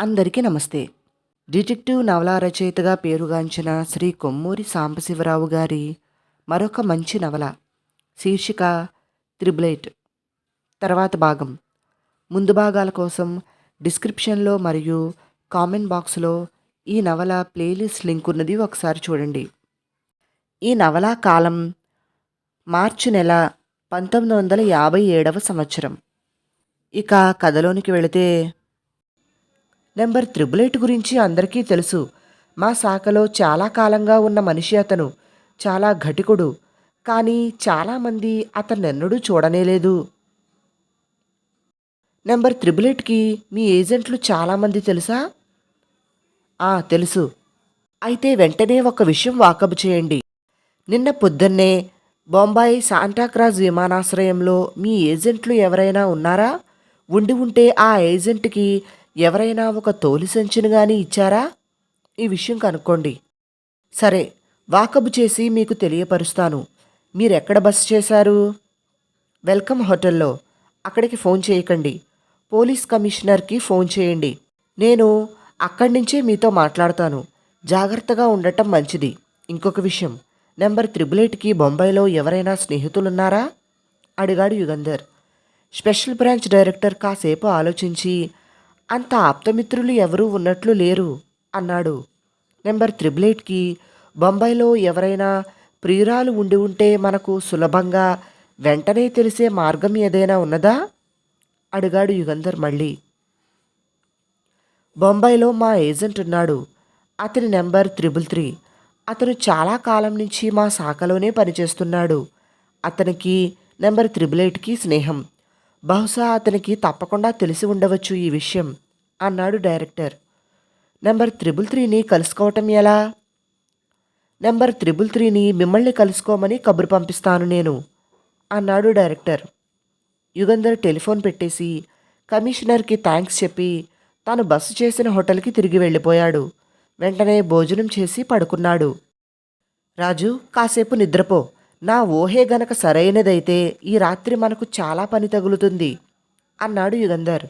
అందరికీ నమస్తే. డిటెక్టివ్ నవలా రచయితగా పేరుగాంచిన శ్రీ కొమ్మూరి సాంబశివరావు గారి మరొక మంచి నవల శీర్షిక త్రిబులైట్. తర్వాత భాగం. ముందు భాగాల కోసం డిస్క్రిప్షన్లో మరియు కామెంట్ బాక్స్లో ఈ నవల ప్లేలిస్ట్ లింక్ ఉన్నది ఒకసారి చూడండి. ఈ నవల కాలం మార్చి నెల పంతొమ్మిది వందల యాభై ఏడవ సంవత్సరం. ఇక కథలోనికి వెళితే నెంబర్ త్రిబుల్ ఎయిట్ గురించి అందరికీ తెలుసు. మా శాఖలో చాలా కాలంగా ఉన్న మనిషి అతను. చాలా ఘటికుడు. కానీ చాలామంది అతన్నెన్నడూ చూడనేలేదు నెంబర్ త్రిబుల్ ఎయిట్కి మీ ఏజెంట్లు చాలామంది తెలుసా? ఆ తెలుసు. అయితే వెంటనే ఒక విషయం వాకబు చేయండి. నిన్న పొద్దున్నే బొంబాయి శాంటాక్రాజ్ విమానాశ్రయంలో మీ ఏజెంట్లు ఎవరైనా ఉన్నారా? ఉండి ఉంటే ఆ ఏజెంట్కి ఎవరైనా ఒక తోలు సంచిని కానీ ఇచ్చారా? ఈ విషయం కనుక్కోండి. సరే వాకబు చేసి మీకు తెలియపరుస్తాను. మీరెక్కడ బస్ చేశారు? వెల్కమ్ హోటల్లో. అక్కడికి ఫోన్ చేయకండి. పోలీస్ కమిషనర్కి ఫోన్ చేయండి. నేను అక్కడి నుంచే మీతో మాట్లాడతాను. జాగ్రత్తగా ఉండటం మంచిది. ఇంకొక విషయం. నెంబర్ త్రిబుల్ ఎయిట్కి బొంబాయిలో ఎవరైనా స్నేహితులున్నారా? అడిగాడు యుగంధర్. స్పెషల్ బ్రాంచ్ డైరెక్టర్ కాసేపు ఆలోచించి అంత ఆప్తమిత్రులు ఎవరూ ఉన్నట్లు లేరు అన్నాడు. నెంబర్ త్రిబుల్ ఎయిట్కి బొంబాయిలో ఎవరైనా ప్రియురాలు ఉండి ఉంటే మనకు సులభంగా వెంటనే తెలిసే మార్గం ఏదైనా ఉన్నదా? అడిగాడు యుగంధర్ మళ్ళీ. బొంబాయిలో మా ఏజెంట్ ఉన్నాడు. అతని నెంబర్ త్రిబుల్ త్రీ. అతను చాలా కాలం నుంచి మా శాఖలోనే పనిచేస్తున్నాడు. అతనికి నెంబర్ త్రిబుల్ ఎయిట్కి స్నేహం. బహుశా అతనికి తప్పకుండా తెలిసి ఉండవచ్చు ఈ విషయం అన్నాడు డైరెక్టర్. నెంబర్ త్రిబుల్ త్రీని కలుసుకోవటం ఎలా? నెంబర్ త్రిబుల్ త్రీని మిమ్మల్ని కలుసుకోమని కబురు పంపిస్తాను నేను అన్నాడు డైరెక్టర్. యుగంధర్ టెలిఫోన్ పెట్టేసి కమిషనర్కి థ్యాంక్స్ చెప్పి తాను బస్సు చేసిన హోటల్కి తిరిగి వెళ్ళిపోయాడు. వెంటనే భోజనం చేసి పడుకున్నాడు. రాజు కాసేపు నిద్రపో నా ఊహే గనక సరైనదైతే ఈ రాత్రి మనకు చాలా పని తగులుతుంది అన్నాడు యుగంధర్.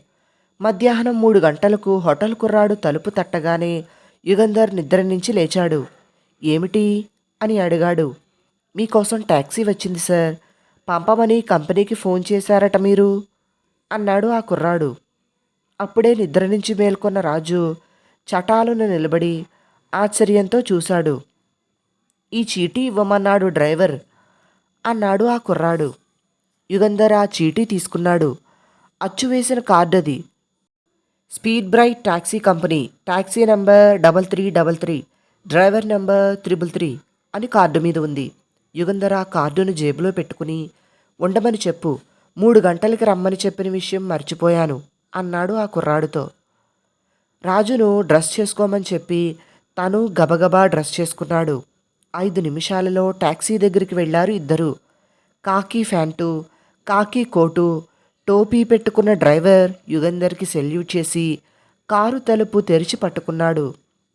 మధ్యాహ్నం మూడు గంటలకు హోటల్ కుర్రాడు తలుపు తట్టగానే యుగంధర్ నిద్ర నుంచి లేచాడు. ఏమిటి? అని అడిగాడు. మీకోసం ట్యాక్సీ వచ్చింది సార్. పంపమని కంపెనీకి ఫోన్ చేశారట మీరు అన్నాడు ఆ కుర్రాడు. అప్పుడే నిద్ర నుంచి మేల్కొన్న రాజు చటాలున నిలబడి ఆశ్చర్యంతో చూశాడు. ఈ చీటీ ఇవ్వమన్నాడు డ్రైవర్. అన్నాడు ఆ కుర్రాడు. యుగంధర్ ఆ చీటీ తీసుకున్నాడు. అచ్చు వేసిన కార్డు అది speed bright taxi company. Taxi number double three double three. Driver number triple three అని కార్డు మీద ఉంది. యుగంధర్ ఆ కార్డును జేబులో పెట్టుకుని ఉండమని చెప్పు. మూడు గంటలకి రమ్మని చెప్పిన విషయం మర్చిపోయాను అన్నాడు ఆ కుర్రాడుతో. రాజును డ్రెస్ చేసుకోమని చెప్పి తను గబగబా డ్రెస్ చేసుకున్నాడు. ఐదు నిమిషాలలో టాక్సీ దగ్గరికి వెళ్ళారు ఇద్దరు. కాకి ఫ్యాంటు కాకి కోటు టోపీ పెట్టుకున్న డ్రైవర్ యుగంధర్కి సెల్యూట్ చేసి కారు తలుపు తెరిచి పట్టుకున్నాడు.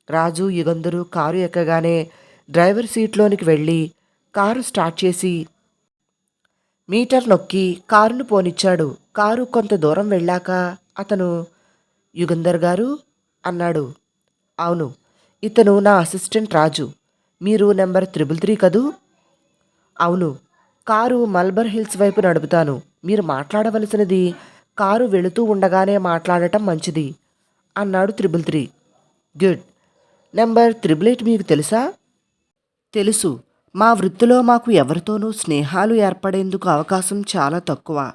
రాజు యుగంధరు కారు ఎక్కగానే డ్రైవర్ సీట్లోనికి వెళ్ళి కారు స్టార్ట్ చేసి మీటర్ నొక్కి కారును పోనిచ్చాడు. కారు కొంత దూరం వెళ్ళాక అతను యుగంధర్ గారు? అన్నాడు. అవును ఇతను నా అసిస్టెంట్ రాజు. మీరు నెంబర్ త్రిబుల్ త్రీ కదూ? అవును. కారు మల్బర్ హిల్స్ వైపు నడుపుతాను. మీరు మాట్లాడవలసినది కారు వెళుతూ ఉండగానే మాట్లాడటం మంచిది అన్నాడు triple three. Good. Number triple eight మీకు తెలుసా? తెలుసు. మా వృత్తిలో మాకు ఎవరితోనూ స్నేహాలు ఏర్పడేందుకు అవకాశం చాలా తక్కువ.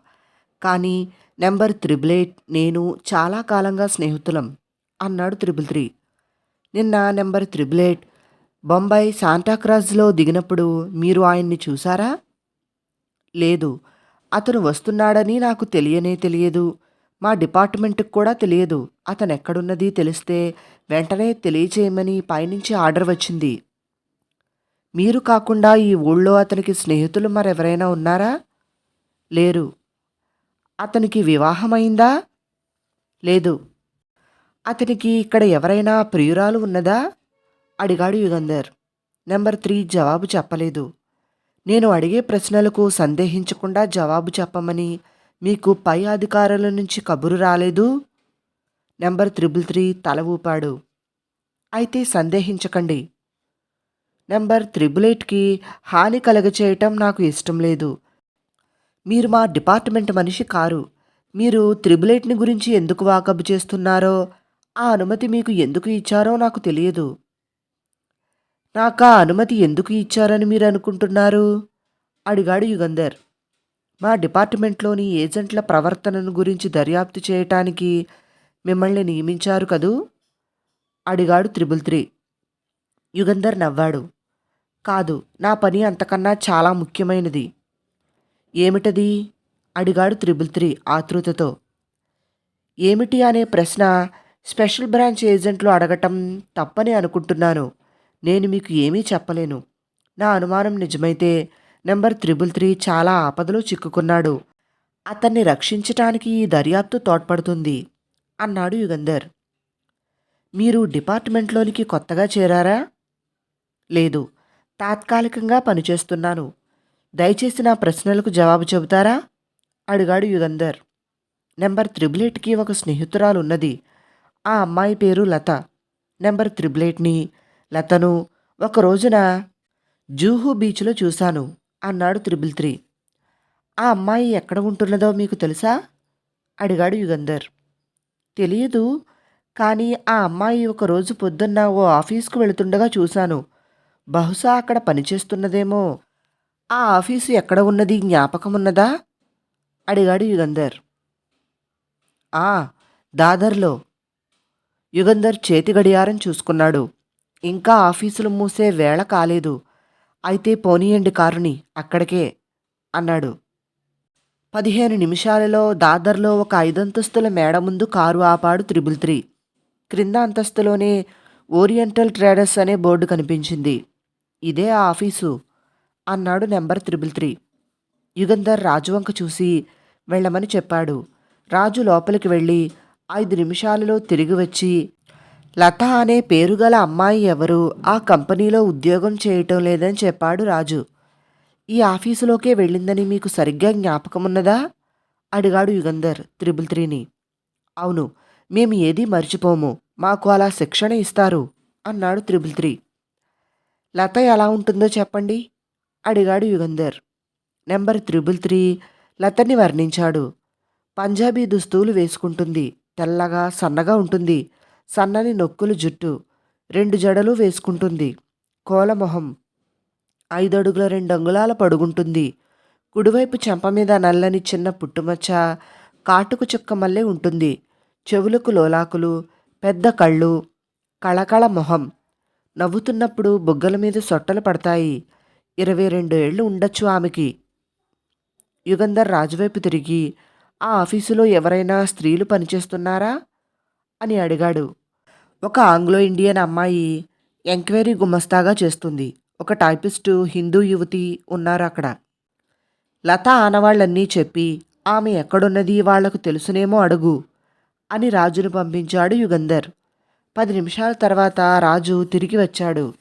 కానీ నెంబర్ త్రిబుల్ ఎయిట్ నేను చాలా కాలంగా స్నేహితులం అన్నాడు త్రిబుల్ త్రీ. నిన్న నెంబర్ త్రిబుల్ ఎయిట్ బొంబాయి శాంటాక్రాజ్లో దిగినప్పుడు మీరు ఆయన్ని చూసారా? లేదు. అతను వస్తున్నాడని నాకు తెలియనే తెలియదు. మా డిపార్ట్మెంట్కి కూడా తెలియదు. అతను ఎక్కడున్నది తెలిస్తే వెంటనే తెలియచేయమని పైనుంచి ఆర్డర్ వచ్చింది. మీరు కాకుండా ఈ ఊళ్ళో అతనికి స్నేహితులు మరెవరైనా ఉన్నారా? లేరు. అతనికి వివాహమైందా లేదు. అతనికి ఇక్కడ ఎవరైనా ప్రియురాలు ఉన్నదా? అడిగాడు యుగంధర్. నెంబర్ త్రీ జవాబు చెప్పలేదు. నేను అడిగే ప్రశ్నలకు సందేహించకుండా జవాబు చెప్పమని మీకు పై అధికారుల నుంచి కబురు రాలేదు? నెంబర్ త్రిబుల్ త్రీ తల ఊపాడు. అయితే సందేహించకండి. నెంబర్ త్రిబుల్ ఎయిట్కి హాని కలగచేయటం నాకు ఇష్టం లేదు. మీరు మా డిపార్ట్మెంట్ మనిషి కారు. మీరు త్రిబుల్ ఎయిట్ని గురించి ఎందుకు వాకబు చేస్తున్నారో ఆ అనుమతి మీకు ఎందుకు ఇచ్చారో నాకు తెలియదు. నాకు ఆ అనుమతి ఎందుకు ఇచ్చారని మీరు అనుకుంటున్నారు? అడిగాడు యుగంధర్. మా డిపార్ట్మెంట్లోని ఏజెంట్ల ప్రవర్తనను గురించి దర్యాప్తు చేయటానికి మిమ్మల్ని నియమించారు కదూ? అడిగాడు త్రిబుల్ త్రీ. యుగంధర్ నవ్వాడు. కాదు నా పని అంతకన్నా చాలా ముఖ్యమైనది. ఏమిటది? అడిగాడు త్రిబుల్ త్రీ ఆతృతతో. ఏమిటి అనే ప్రశ్న స్పెషల్ బ్రాంచ్ ఏజెంట్లు అడగటం తప్పని అనుకుంటున్నాను. నేను మీకు ఏమీ చెప్పలేను. నా అనుమానం నిజమైతే నెంబర్ త్రిబుల్ త్రీ చాలా ఆపదలో చిక్కుకున్నాడు. అతన్ని రక్షించటానికి ఈ దర్యాప్తు తోడ్పడుతుంది అన్నాడు యుగంధర్. మీరు డిపార్ట్మెంట్లోనికి కొత్తగా చేరారా? లేదు తాత్కాలికంగా పనిచేస్తున్నాను. దయచేసి నా ప్రశ్నలకు జవాబు చెబుతారా? అడిగాడు యుగంధర్. నెంబర్ త్రిబులెట్కి ఒక స్నేహితురాలు ఉన్నది. ఆ అమ్మాయి పేరు లత. నెంబర్ త్రిబులెట్ని లతను ఒక రోజున జూహు బీచ్లో చూశాను అన్నాడు త్రిబుల్ త్రీ ఆ అమ్మాయి ఎక్కడ ఉంటున్నదో మీకు తెలుసా? అడిగాడు యుగంధర్. తెలియదు కానీ ఆ అమ్మాయి ఒక రోజు పొద్దున్న ఓ ఆఫీస్కు వెళుతుండగా చూశాను. బహుశా అక్కడ పనిచేస్తున్నదేమో ఆ ఆఫీసు ఎక్కడ ఉన్నది జ్ఞాపకం ఉన్నదా? అడిగాడు యుగంధర్. ఆ దాదర్లో. యుగంధర్ చేతి గడియారం చూసుకున్నాడు. ఇంకా ఆఫీసులు మూసే వేళ కాలేదు. అయితే పోనీయండి కారుని అక్కడికే అన్నాడు. పదిహేను నిమిషాలలో దాదర్లో ఒక ఐదంతస్తుల మేడ ముందు కారు ఆపాడు త్రిబుల్ త్రీ. క్రింద అంతస్తులోనే ఓరియంటల్ ట్రేడర్స్ అనే బోర్డు కనిపించింది. ఇదే ఆ ఆఫీసు అన్నాడు నెంబర్ త్రిబుల్ త్రీ. యుగంధర్ రాజువంక చూసి వెళ్ళమని చెప్పాడు. రాజు లోపలికి వెళ్ళి ఐదు నిమిషాలలో తిరిగి వచ్చి లత అనే పేరుగల అమ్మాయి ఎవరు? ఆ కంపెనీలో ఉద్యోగం చేయటం లేదని చెప్పాడు రాజు. ఈ ఆఫీసులోకే వెళ్ళిందని మీకు సరిగ్గా జ్ఞాపకమున్నదా అడిగాడు యుగంధర్ త్రిబుల్ త్రీని. అవును మేము ఏదీ మర్చిపోము. మాకు అలా శిక్షణ ఇస్తారు అన్నాడు త్రిబుల్ త్రీ. లత ఎలా ఉంటుందో చెప్పండి? అడిగాడు యుగంధర్. నెంబర్ త్రిబుల్ త్రీ లతని వర్ణించాడు. పంజాబీ దుస్తువులు వేసుకుంటుంది. తెల్లగా సన్నగా ఉంటుంది. సన్నని నొక్కులు జుట్టు రెండు జడలు వేసుకుంటుంది. కోలమొహం ఐదడుగుల రెండు అంగుళాల పడుగుంటుంది. కుడివైపు చెంప మీద నల్లని చిన్న పుట్టుమచ్చ కాటుకు చుక్క మల్లె ఉంటుంది. చెవులకు లోలాకులు పెద్ద కళ్ళు కళకళ మొహం. నవ్వుతున్నప్పుడు బుగ్గల మీద సొట్టలు పడతాయి. ఇరవై రెండు ఏళ్ళు ఉండొచ్చు ఆమెకి. యుగంధర్ రాజువైపు తిరిగి ఆ ఆఫీసులో ఎవరైనా స్త్రీలు పనిచేస్తున్నారా? అని అడిగాడు. ఒక ఆంగ్లో ఇండియన్ అమ్మాయి ఎంక్వైరీ గుమస్తాగా చేస్తుంది. ఒక టైపిస్టు హిందూ యువతి ఉన్నారు అక్కడ. లత ఆనవాళ్ళన్నీ చెప్పి ఆమె ఎక్కడున్నది వాళ్ళకు తెలుసునేమో అడుగు అని రాజును పంపించాడు యుగంధర్. పది నిమిషాల తర్వాత రాజు తిరిగి వచ్చాడు.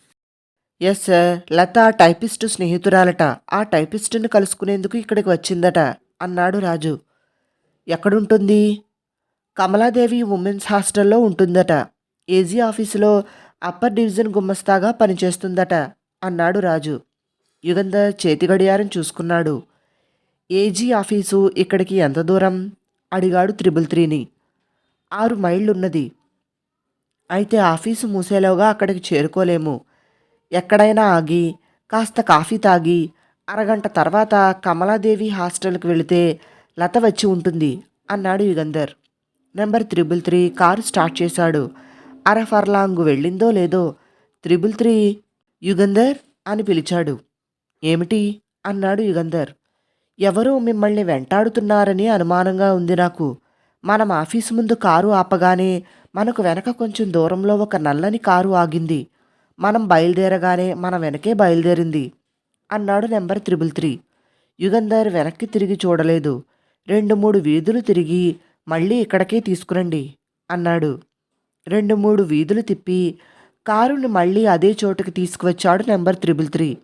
ఎస్ సార్ లత టైపిస్టు స్నేహితురాలట. ఆ టైపిస్టును కలుసుకునేందుకు ఇక్కడికి వచ్చిందట అన్నాడు రాజు. ఎక్కడుంటుంది? కమలాదేవి ఉమెన్స్ హాస్టల్లో ఉంటుందట. ఏజీ ఆఫీసులో అప్పర్ డివిజన్ గుమ్మస్తాగా పనిచేస్తుందట అన్నాడు రాజు. యుగంధర్ చేతి గడియారం చూసుకున్నాడు. ఏజీ ఆఫీసు ఇక్కడికి ఎంత దూరం? అడిగాడు త్రిబుల్ త్రీని ఆరు మైళ్ళున్నది. అయితే ఆఫీసు మూసేలోగా అక్కడికి చేరుకోలేము. ఎక్కడైనా ఆగి కాస్త కాఫీ తాగి అరగంట తర్వాత కమలాదేవి హాస్టల్కి వెళితే లత వచ్చి ఉంటుంది అన్నాడు Yugandhar. Number triple three car start చేశాడు. అర ఫర్లాంగు వెళ్ళిందో లేదో త్రిబుల్ త్రీ యుగంధర్ అని పిలిచాడు. ఏమిటి? అన్నాడు యుగంధర్. ఎవరో మిమ్మల్ని వెంటాడుతున్నారని అనుమానంగా ఉంది నాకు. మనం ఆఫీసు ముందు కారు ఆపగానే మనకు వెనక కొంచెం దూరంలో ఒక నల్లని కారు ఆగింది. మనం బయలుదేరగానే మన వెనకే బయలుదేరింది అన్నాడు నెంబర్ త్రిబుల్ త్రీ. యుగంధర్ వెనక్కి తిరిగి చూడలేదు. రెండు మూడు వీధులు తిరిగి మళ్ళీ ఇక్కడికే తీసుకురండి అన్నాడు. రెండు మూడు వీధులు తిప్పి కారుని మళ్ళీ అదే చోటుకి తీసుకువచ్చాడు నెంబర్ త్రిబుల్ త్రీ.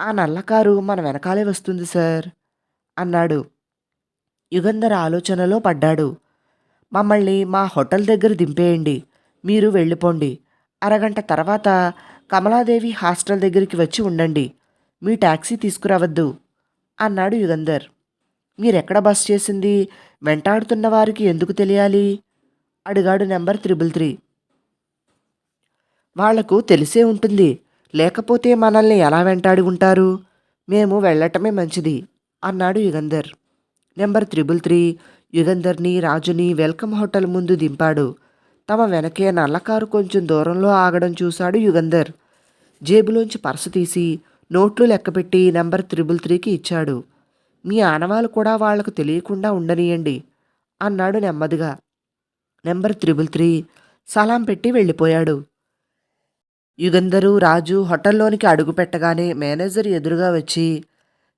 ఆ నల్ల కారు మన వెనకాలే వస్తుంది సార్ అన్నాడు. యుగంధర్ ఆలోచనలో పడ్డాడు. మమ్మల్ని మా హోటల్ దగ్గర దింపేయండి మీరు వెళ్ళిపోండి. అరగంట తర్వాత కమలాదేవి హాస్టల్ దగ్గరికి వచ్చి ఉండండి మీ ట్యాక్సీ తీసుకురావద్దు అన్నాడు యుగంధర్. మీరెక్కడ బస్ చేసింది? వెంటాడుతున్న వారికి ఎందుకు తెలియాలి? అడిగాడు నెంబర్ త్రిబుల్ త్రీ. వాళ్ళకు తెలిసే ఉంటుంది. లేకపోతే మనల్ని ఎలా వెంటాడి ఉంటారు? మేము వెళ్ళటమే మంచిది అన్నాడు యుగంధర్. Number triple three. యుగంధర్ని రాజుని వెల్కమ్ హోటల్ ముందు దింపాడు. తమ వెనకే నల్లకారు కొంచెం దూరంలో ఆగడం చూశాడు యుగంధర్. జేబులోంచి పర్సు తీసి నోట్లు లెక్కపెట్టి నెంబర్ త్రిబుల్ త్రీకి ఇచ్చాడు. మీ ఆనవాలు కూడా వాళ్ళకు తెలియకుండా ఉండనీయండి అన్నాడు నెమ్మదిగా. నెంబర్ త్రిబుల్ త్రీ సలాం పెట్టి వెళ్ళిపోయాడు. యుగంధరు రాజు హోటల్లోనికి అడుగు పెట్టగానే మేనేజర్ ఎదురుగా వచ్చి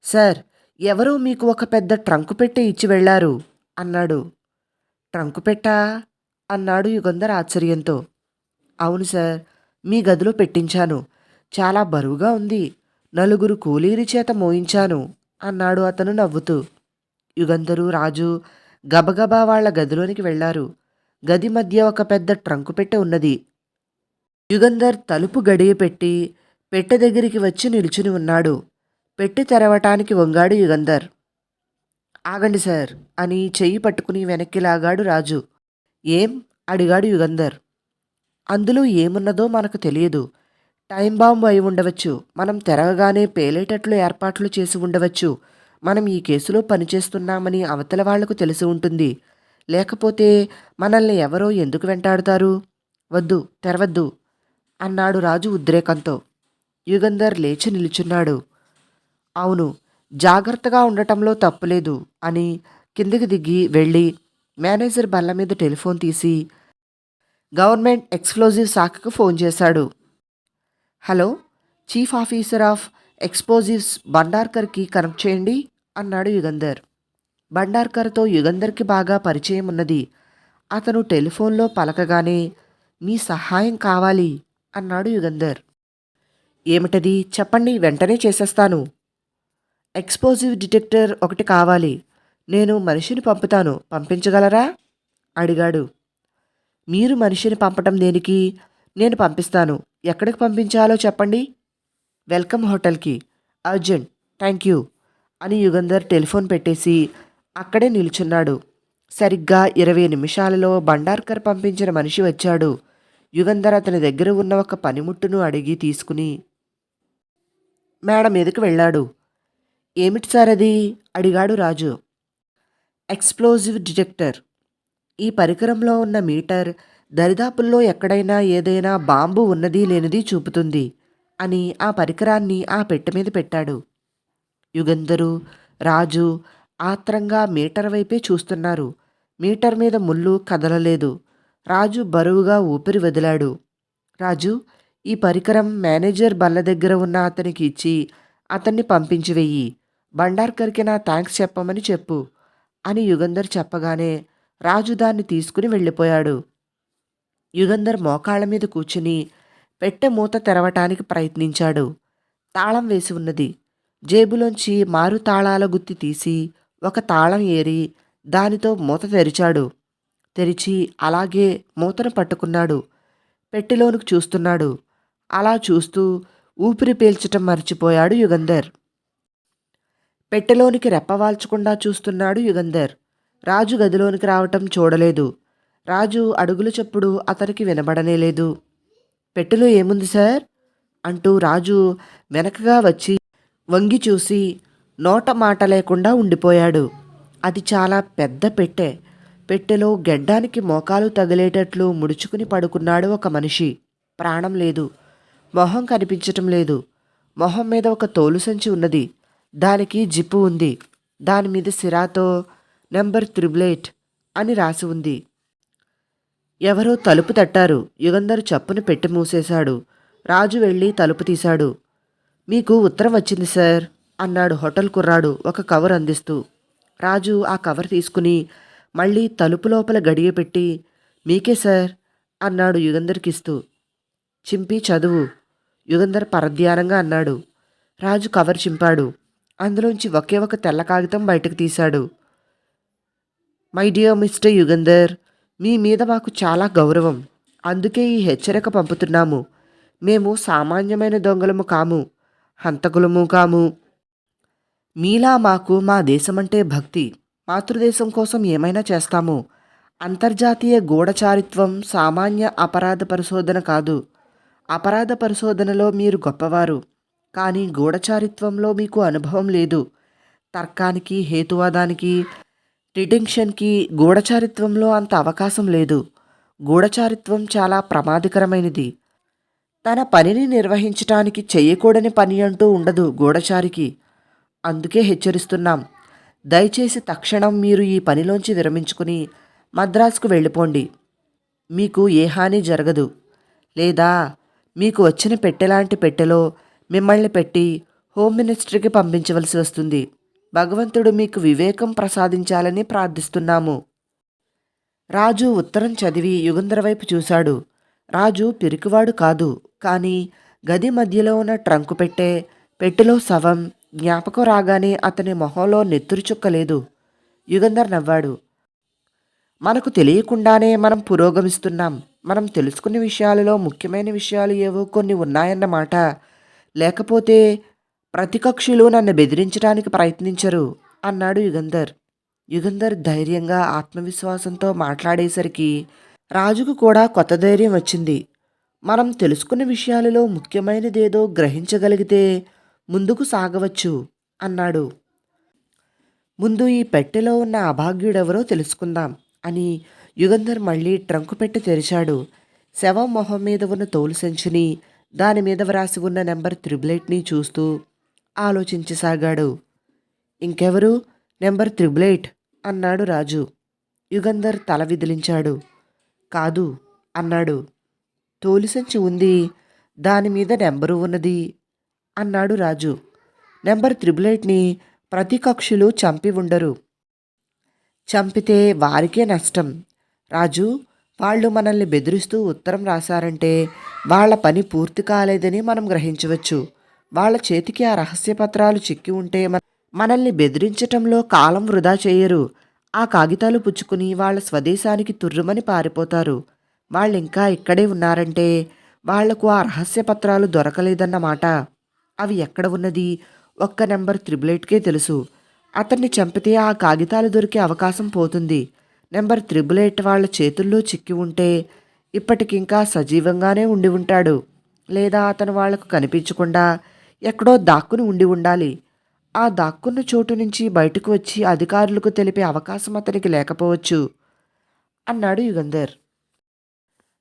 సార్ ఎవరో మీకు ఒక పెద్ద ట్రంకు పెట్టి ఇచ్చి వెళ్ళారు అన్నాడు. ట్రంకు పెట్టా? అన్నాడు యుగంధర్ ఆశ్చర్యంతో. అవును సార్ మీ గదిలో పెట్టించాను. చాలా బరువుగా ఉంది. నలుగురు కూలీరి చేత మోయించాను. అన్నాడు అతను నవ్వుతూ. యుగంధరు రాజు గబగబా వాళ్ళ గదిలోనికి వెళ్ళారు గది మధ్య ఒక పెద్ద ట్రంకు పెట్టె ఉన్నది. యుగంధర్ తలుపు గడియ పెట్టి పెట్టె దగ్గరికి వచ్చి నిల్చుని ఉన్నాడు. పెట్టి తెరవటానికి వంగాడు యుగంధర్. ఆగండి సార్ అని చెయ్యి పట్టుకుని వెనక్కి లాగాడు రాజు. ఏం? అడిగాడు యుగంధర్. అందులో ఏమున్నదో మనకు తెలియదు. టైం బాంబు అయి ఉండవచ్చు. మనం తెరవగానే పేలేటట్లు ఏర్పాట్లు చేసి ఉండవచ్చు. మనం ఈ కేసులో పనిచేస్తున్నామని అవతల వాళ్ళకు తెలిసి ఉంటుంది. లేకపోతే మనల్ని ఎవరో ఎందుకు వెంటాడుతారు? వద్దు తెరవద్దు అన్నాడు రాజు ఉద్రేకంతో. యుగంధర్ లేచి నిలుచున్నాడు. అవును జాగ్రత్తగా ఉండటంలో తప్పులేదు అని కిందికి దిగి వెళ్ళి మేనేజర్ బల్ల మీద టెలిఫోన్ తీసి గవర్నమెంట్ ఎక్స్ప్లోజివ్ శాఖకు ఫోన్ చేశాడు. Hello chief officer of explosives బండార్కర్కి connect చేయండి అన్నాడు యుగంధర్. బండార్కర్తో యుగంధర్కి బాగా పరిచయం ఉన్నది. అతను టెలిఫోన్లో పలకగానే మీ సహాయం కావాలి అన్నాడు యుగంధర్. ఏమిటది? చెప్పండి వెంటనే చేసేస్తాను. ఎక్స్పోజివ్ డిటెక్టర్ ఒకటి కావాలి. నేను మనిషిని పంపుతాను. పంపించగలరా? అడిగాడు. మీరు మనిషిని పంపటం దేనికి? నేను పంపిస్తాను. ఎక్కడికి పంపించాలో చెప్పండి? వెల్కమ్ హోటల్కి. అర్జెంట్ థ్యాంక్ యూ అని యుగంధర్ టెలిఫోన్ పెట్టేసి అక్కడే నిల్చున్నాడు. సరిగ్గా ఇరవై నిమిషాలలో బండార్కర్ పంపించిన మనిషి వచ్చాడు. యుగంధర్ అతని దగ్గర ఉన్న ఒక పనిముట్టును అడిగి తీసుకుని మేడం మీదకి వెళ్ళాడు. ఏమిటి సార్ అది? అడిగాడు రాజు. Explosive detector. ఈ పరికరంలో ఉన్న మీటర్ దరిదాపుల్లో ఎక్కడైనా ఏదైనా బాంబు ఉన్నది లేనిది చూపుతుంది అని ఆ పరికరాన్ని ఆ పెట్టె మీద పెట్టాడు. యుగంధరు రాజు ఆత్రంగా మీటర్ వైపే చూస్తున్నారు. మీటర్ మీద ముళ్ళు కదలలేదు. రాజు బరువుగా ఊపిరి వదిలాడు. రాజు ఈ పరికరం మేనేజర్ బల్ల దగ్గర ఉన్న అతనికి ఇచ్చి అతన్ని పంపించి వెయ్యి. బండార్కర్కి నా థ్యాంక్స్ చెప్పమని చెప్పు అని యుగంధర్ చెప్పగానే రాజు దాన్ని తీసుకుని వెళ్ళిపోయాడు. యుగంధర్ మోకాళ్ళ మీద కూర్చుని పెట్టె మూత తెరవటానికి ప్రయత్నించాడు. తాళం వేసి ఉన్నది. జేబులోంచి మారు తాళాల గుత్తి తీసి ఒక తాళం ఏరి దానితో మూత తెరిచాడు. తెరిచి అలాగే మూతను పట్టుకున్నాడు. పెట్టెలోనికి చూస్తున్నాడు. అలా చూస్తూ ఊపిరి పీల్చటం మర్చిపోయాడు యుగంధర్. పెట్టెలోనికి రెప్పవాల్చకుండా చూస్తున్నాడు యుగంధర్. రాజు గదిలోనికి రావటం చూడలేదు. రాజు అడుగులు చప్పుడు అతనికి వినబడనేలేదు. పెట్టెలో ఏముంది సార్? అంటూ రాజు వెనకగా వచ్చి వంగి చూసి నోట మాట లేకుండా ఉండిపోయాడు. అది చాలా పెద్ద పెట్టె. పెట్టెలో గెడ్డానికి మోకాలు తగిలేటట్లు ముడుచుకుని పడుకున్నాడు ఒక మనిషి. ప్రాణం లేదు. మొహం కనిపించటం లేదు. మొహం మీద ఒక తోలు సంచి ఉన్నది. దానికి జిప్పు ఉంది. దాని మీద సిరాతో నెంబర్ త్రిబ్లేట్ అని రాసి ఉంది. ఎవరో తలుపు తట్టారు. యుగంధర్ చప్పును పెట్టి మూసేశాడు. రాజు వెళ్ళి తలుపు తీశాడు. మీకు ఉత్తరం వచ్చింది సార్ అన్నాడు హోటల్ కుర్రాడు ఒక కవర్ అందిస్తూ. రాజు ఆ కవర్ తీసుకుని మళ్ళీ తలుపు లోపల గడియ పెట్టి మీకే సార్ అన్నాడు యుగంధర్కిస్తూ చింపి చదువు యుగంధర్ పరధ్యానంగా అన్నాడు. రాజు కవర్ చింపాడు. అందులోంచి ఒకే ఒక తెల్ల కాగితం బయటకు తీశాడు. మై డియర్ మిస్టర్ యుగంధర్ మీ మీద మాకు చాలా గౌరవం. అందుకే ఈ హెచ్చరిక పంపుతున్నాము. మేము సామాన్యమైన దొంగలము కాము హంతకులము కాము. మీలా మాకు మా దేశమంటే భక్తి. మాతృదేశం కోసం ఏమైనా చేస్తాము. అంతర్జాతీయ గూఢచారిత్వం సామాన్య అపరాధ పరిశోధన కాదు. అపరాధ పరిశోధనలో మీరు గొప్పవారు. కానీ గూఢచారిత్వంలో మీకు అనుభవం లేదు. తర్కానికి హేతువాదానికి డిటెన్షన్కి గూఢచారిత్వంలో అంత అవకాశం లేదు. గూఢచారిత్వం చాలా ప్రమాదకరమైనది. తన పనిని నిర్వహించటానికి చేయకూడని పని అంటూ ఉండదు గూఢచారికి. అందుకే హెచ్చరిస్తున్నాం. దయచేసి తక్షణం మీరు ఈ పనిలోంచి విరమించుకుని మద్రాసుకు వెళ్ళిపోండి. మీకు ఏ హాని జరగదు. లేదా మీకు వచ్చిన పెట్టెలాంటి పెట్టెలో మిమ్మల్ని పెట్టి హోమ్ మినిస్ట్రీకి పంపించవలసి వస్తుంది. భగవంతుడు మీకు వివేకం ప్రసాదించాలని ప్రార్థిస్తున్నాము. రాజు ఉత్తరం చదివి యుగంధర వైపు చూశాడు. రాజు పిరికివాడు కాదు కానీ గది మధ్యలో ఉన్న ట్రంకు పెట్టే పెట్టెలో శవం జ్ఞాపకం రాగానే అతని మొహంలో నెత్తురు చుక్కలేదు. యుగంధర్ నవ్వాడు. మనకు తెలియకుండానే మనం పురోగమిస్తున్నాం. మనం తెలుసుకునే విషయాలలో ముఖ్యమైన విషయాలు ఏవో కొన్ని ఉన్నాయన్నమాట. లేకపోతే ప్రతికక్షులు నన్ను బెదిరించడానికి ప్రయత్నించరు అన్నాడు యుగంధర్. యుగంధర్ ధైర్యంగా ఆత్మవిశ్వాసంతో మాట్లాడేసరికి రాజుకు కూడా కొత్త ధైర్యం వచ్చింది. మనం తెలుసుకున్న విషయాలలో ముఖ్యమైనదేదో గ్రహించగలిగితే ముందుకు సాగవచ్చు అన్నాడు. ముందు ఈ పెట్టెలో ఉన్న అభాగ్యుడెవరో తెలుసుకుందాం అని యుగంధర్ మళ్ళీ ట్రంకు పెట్టి తెరిచాడు. శవం మొహం మీద ఉన్న తోలు సంచిని దాని మీద వ్రాసి ఉన్న నెంబర్ త్రిబులెట్ని చూస్తూ ఆలోచించసాగాడు. ఇంకెవరు? నెంబర్ త్రిబుల్ ఎయిట్ అన్నాడు రాజు. యుగంధర్ తల విదిలించాడు. కాదు అన్నాడు. తోలు సంచి ఉంది. దాని మీద నెంబరు ఉన్నది అన్నాడు రాజు. నెంబర్ త్రిబుల్ ఎయిట్ని ప్రతి కక్షులు చంపి ఉండరు. చంపితే వారికే నష్టం. రాజు వాళ్ళు మనల్ని బెదిరిస్తూ ఉత్తరం రాశారంటే వాళ్ళ పని పూర్తి కాలేదని మనం గ్రహించవచ్చు. వాళ్ళ చేతికి ఆ రహస్య పత్రాలు చిక్కి ఉంటే మనల్ని బెదిరించటంలో కాలం వృధా చేయరు. ఆ కాగితాలు పుచ్చుకుని వాళ్ళ స్వదేశానికి తుర్రుమని పారిపోతారు. వాళ్ళు ఇంకా ఇక్కడే ఉన్నారంటే వాళ్ళకు ఆ రహస్య పత్రాలు దొరకలేదన్నమాట. అవి ఎక్కడ ఉన్నది? ఒక్క నెంబర్ త్రిబులేట్కే తెలుసు. అతన్ని చంపితే ఆ కాగితాలు దొరికే అవకాశం పోతుంది. నెంబర్ త్రిబుల్ ఎయిట్ వాళ్ళ చేతుల్లో చిక్కి ఉంటే ఇప్పటికింకా సజీవంగానే ఉండి ఉంటాడు. లేదా అతను వాళ్ళకు కనిపించకుండా ఎక్కడో దాక్కుని ఉండి ఉండాలి. ఆ దాక్కున్న చోటు నుంచి బయటకు వచ్చి అధికారులకు తెలిపే అవకాశం అతనికి లేకపోవచ్చు. అన్నాడు యుగంధర్.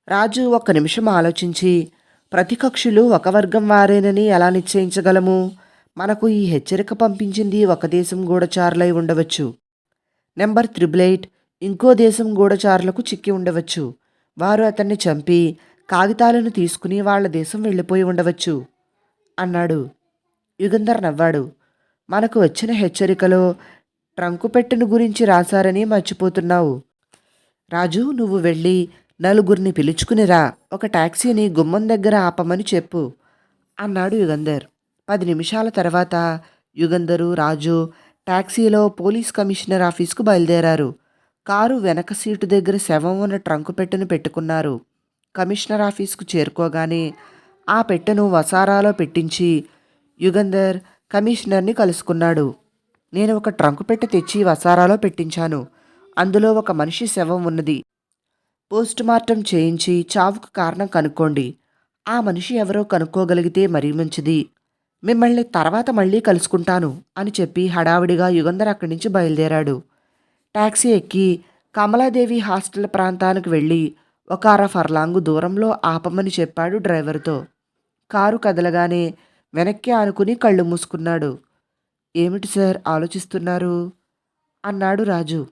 రాజు ఒక్క నిమిషం ఆలోచించి ప్రతికక్షులు ఒక వర్గం వారేనని ఎలా నిశ్చయించగలము? మనకు ఈ హెచ్చరిక పంపించింది ఒక దేశం గూఢచారులై ఉండవచ్చు. నెంబర్ త్రిబుల్ ఎయిట్ ఇంకో దేశం గూఢచారులకు చిక్కి ఉండవచ్చు. వారు అతన్ని చంపి కాగితాలను తీసుకుని వాళ్ళ దేశం వెళ్ళిపోయి ఉండవచ్చు. అన్నాడు. యుగంధర్ నవ్వాడు. మనకు వచ్చిన హెచ్చరికలో ట్రంకు పెట్టెను గురించి రాశారని మర్చిపోతున్నావు. రాజు నువ్వు వెళ్ళి నలుగురిని పిలుచుకునిరా ఒక ట్యాక్సీని గుమ్మం దగ్గర ఆపమని చెప్పు అన్నాడు యుగంధర్. పది నిమిషాల తర్వాత యుగంధరు రాజు టాక్సీలో పోలీస్ కమిషనర్ ఆఫీస్కు బయలుదేరారు. కారు వెనక సీటు దగ్గర శవం ఉన్న ట్రంకు పెట్టెను పెట్టుకున్నారు. కమిషనర్ ఆఫీస్కు చేరుకోగానే ఆ పెట్టెను వసారాలో పెట్టించి యుగంధర్ కమిషనర్ని కలుసుకున్నాడు. నేను ఒక ట్రంకు పెట్టె తెచ్చి వసారాలో పెట్టించాను. అందులో ఒక మనిషి శవం ఉన్నది. పోస్ట్ మార్టం చేయించి చావుకు కారణం కనుక్కోండి. ఆ మనిషి ఎవరో కనుక్కోగలిగితే మరీ మంచిది. మిమ్మల్ని తర్వాత మళ్ళీ కలుసుకుంటాను అని చెప్పి హడావిడిగా యుగంధర్ అక్కడి నుంచి బయలుదేరాడు. ట్యాక్సీ ఎక్కి కమలాదేవి హాస్టల్ ప్రాంతానికి వెళ్ళి ఒక అర ఫర్లాంగు దూరంలో ఆపమని చెప్పాడు డ్రైవర్తో. కారు కదలగానే వెనక్కి ఆనుకుని కళ్ళు మూసుకున్నాడు. ఏమిటి సార్ ఆలోచిస్తున్నారు? అన్నాడు రాజు.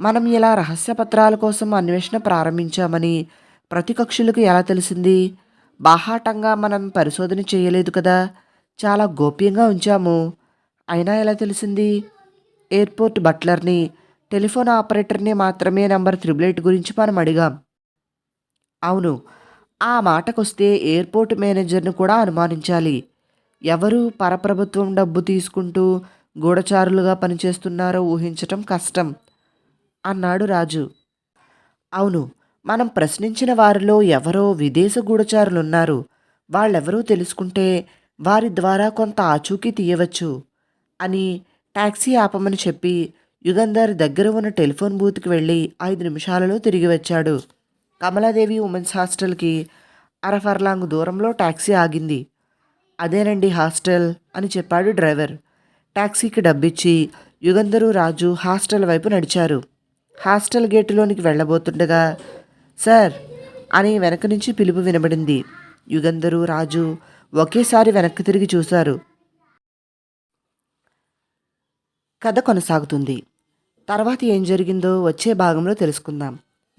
మనం ఇలా రహస్య పత్రాల కోసం అన్వేషణ ప్రారంభించామని ప్రతికక్షులకు ఎలా తెలిసింది? బాహాటంగా మనం పరిశోధన చేయలేదు కదా? చాలా గోప్యంగా ఉంచాము. అయినా ఎలా తెలిసింది? ఎయిర్పోర్ట్ బట్లర్ని టెలిఫోన్ ఆపరేటర్ని మాత్రమే నంబర్ త్రిబుల్ ఎయిట్ గురించి మనం అడిగాం. అవును. ఆ మాటకొస్తే ఎయిర్పోర్ట్ మేనేజర్ను కూడా అనుమానించాలి. ఎవరు పరప్రభుత్వం డబ్బు తీసుకుంటూ గూఢచారులుగా పనిచేస్తున్నారో ఊహించటం కష్టం అన్నాడు రాజు. అవును మనం ప్రశ్నించిన వారిలో ఎవరో విదేశ గూఢచారులున్నారు. వాళ్ళెవరో తెలుసుకుంటే వారి ద్వారా కొంత ఆచూకీ తీయవచ్చు అని ట్యాక్సీ ఆపమని చెప్పి యుగంధర్ దగ్గర ఉన్న టెలిఫోన్ బూత్కి వెళ్ళి ఐదు నిమిషాలలో తిరిగి వచ్చాడు. కమలాదేవి ఉమెన్స్ హాస్టల్కి అరఫర్లాంగ్ దూరంలో ట్యాక్సీ ఆగింది. అదేనండి హాస్టల్ అని చెప్పాడు డ్రైవర్. ట్యాక్సీకి డబ్బిచ్చి యుగంధరు రాజు హాస్టల్ వైపు నడిచారు. హాస్టల్ గేటులోనికి వెళ్ళబోతుండగా సార్ అని వెనక నుంచి పిలుపు వినబడింది. యుగంధరు రాజు ఒకేసారి వెనక్కి తిరిగి చూశారు. కథ కొనసాగుతుంది. తర్వాత ఏం జరిగిందో వచ్చే భాగంలో తెలుసుకుందాం.